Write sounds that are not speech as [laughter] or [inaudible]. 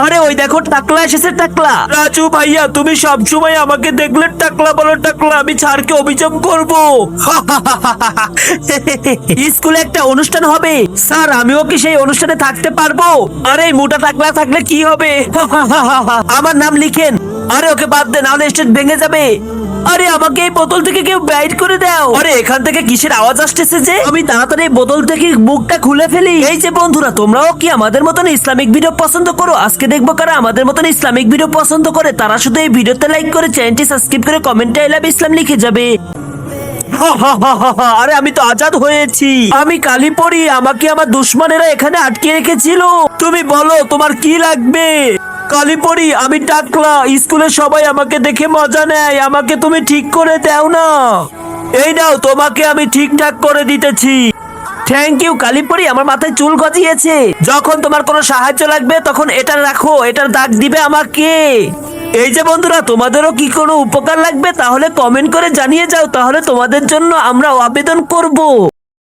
আরে ওই দেখো টাকলা এসেছে টাকলা। রাজু ভাইয়া তুমি সব সময় আমাকে দেখলে টাকলা বলো টাকলা আমি ছাড়কে অভিযোগ করব। [laughs] স্কুলে একটা অনুষ্ঠান হবে। স্যার আমিও কি সেই অনুষ্ঠানে থাকতে পারব? আরে মোটা টাকলা থাকলে কি হবে? [laughs] আমার নাম লিখেন। আরে, ওকে বাদ দে, নাহলে স্টেজ ভেঙে যাবে। আরে, আমাকে এই বোতল থেকে কেউ বাইট করে দাও। আরে, এখান থেকে কিসের আওয়াজ আসতেছে যে? আমি তাড়াতাড়ি এই বোতল থেকে মুখটা খুলে ফেলি। এই যে বন্ধুরা, তোমরাও কি আমাদের মতন ইসলামিক ভিডিও পছন্দ করো? আজকে দেখব কারা আমাদের মতন ইসলামিক ভিডিও পছন্দ করে। তারা শুধু এই ভিডিওতে লাইক করে চ্যানেলটি সাবস্ক্রাইব করে কমেন্টে আই লাভ ইসলাম লিখে যাবে। আরে, আমি তো আজাদ হয়েছি। আমি কালি পড়ি আমাকে আমার দুশ্মনেরা এখানে আটকে রেখেছিল। তুমি বলো, তোমার কি লাগবে? কালীপরি আমি টাকলা। স্কুলে সবাই আমাকে দেখে মজা নেয়। আমাকে তুমি ঠিক করে দাও না। এই নাও, তোমাকে আমি ঠিকঠাক করে দিতেছি। থ্যাংক ইউ কালীপরি আমার মাথায় চুল গজিয়েছে। যখন তোমার কোনো সাহায্য লাগবে, তখন এটা রাখো, এটার দাগ দিবে আমাকে। এই যে বন্ধুরা, তোমাদেরও কি কোনো উপকার লাগবে? তাহলে কমেন্ট করে জানিয়ে যাও, তাহলে তোমাদের জন্য আমরা আবেদন করব।